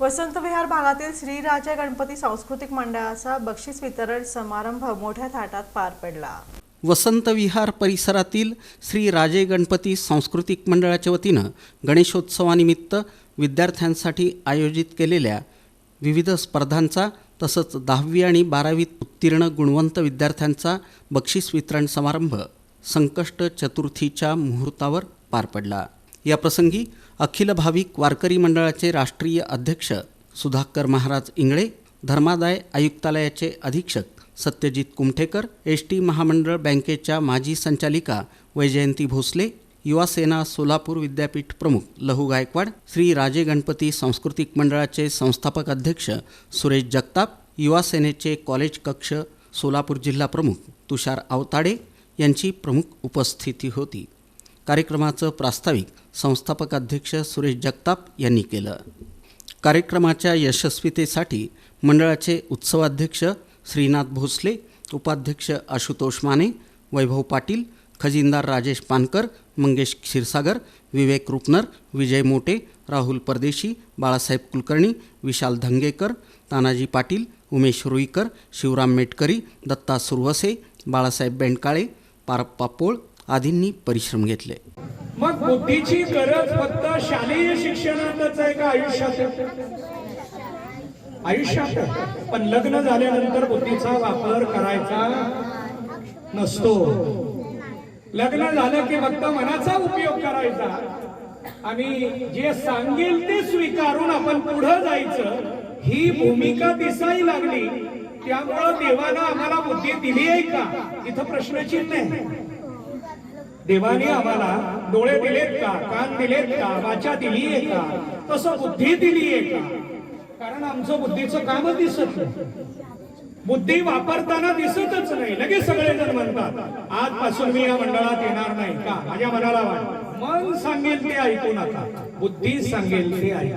वसंत विहार भागातील श्री राजा गणपती सांस्कृतिक मंडळाचा बक्षीस वितरण समारंभ मोठ्या थाटात पार पडला. वसंत विहार परिसरातील श्री राजे गणपती सांस्कृतिक मंडळाच्या वतीनं गणेशोत्सवानिमित्त विद्यार्थ्यांसाठी आयोजित केलेल्या विविध स्पर्धांचा तसंच दहावी आणि बारावीत उत्तीर्ण गुणवंत विद्यार्थ्यांचा बक्षीस वितरण समारंभ संकष्ट चतुर्थीच्या मुहूर्तावर पार पडला. याप्रसंगी अखिल भाविक वारकरी मंडळाचे राष्ट्रीय अध्यक्ष सुधाकर महाराज इंगळे धर्मादाय आयुक्तालयाचे अधीक्षक सत्यजित कुमठेकर एस टी महामंडळ बँकेच्या माजी संचालिका वैजयंती भोसले युवा सेना सोलापूर विद्यापीठ प्रमुख लहू गायकवाड श्री राजे गणपती सांस्कृतिक मंडळाचे संस्थापक अध्यक्ष सुरेश जगताप युवा सेनेचे कॉलेज कक्ष सोलापूर जिल्हा प्रमुख तुषार आवताडे यांची प्रमुख उपस्थिती होती. कार्यक्रमाचं प्रास्ताविक संस्थापक अध्यक्ष सुरेश जगताप यांनी केलं. कार्यक्रमाच्या यशस्वीतेसाठी मंडळाचे उत्सवाध्यक्ष श्रीनाथ भोसले उपाध्यक्ष आशुतोष माने वैभव पाटील खजिनदार राजेश पानकर मंगेश क्षीरसागर विवेक रुपनर विजय मोटे राहुल परदेशी बाळासाहेब कुलकर्णी विशाल धंगेकर तानाजी पाटील उमेश रुईकर शिवराम मेटकरी दत्ता सुरवसे बाळासाहेब बेंडकाळे पारप्पा पोळ आदींनी परिश्रम घेतले. मग बुद्धीची गरज फक्त शालेय शिक्षणातच आहे का आयुष्यात? आयुष्यात. पण लग्न झाल्यानंतर बुद्धीचा वापर करायचा नसतो. लग्न झालं की फक्त मनाचा उपयोग करायचा. आणि जे सांगेल ते स्वीकारून आपण पुढे जायचं. ही भूमिका दिसायला लागली. त्यामुळं देवानं आम्हाला बुद्धी दिली आहे का? इथं प्रश्नचिन्ह आहे. देवाने आम्हाला डोळे दिलेत का? कान दिलेत का? वाचा दिली आहे का? तसं बुद्धी दिली आहे का? कारण आमचं बुद्धीचं कामच दिसत नाही. बुद्धी वापरताना दिसतच नाही. लगेच सगळेजण म्हणतात आजपासून मी या मंडळात येणार नाही. का? माझ्या मनाला वाट. मन सांगेल ते ऐकू नका. बुद्धी सांगेल ते ऐका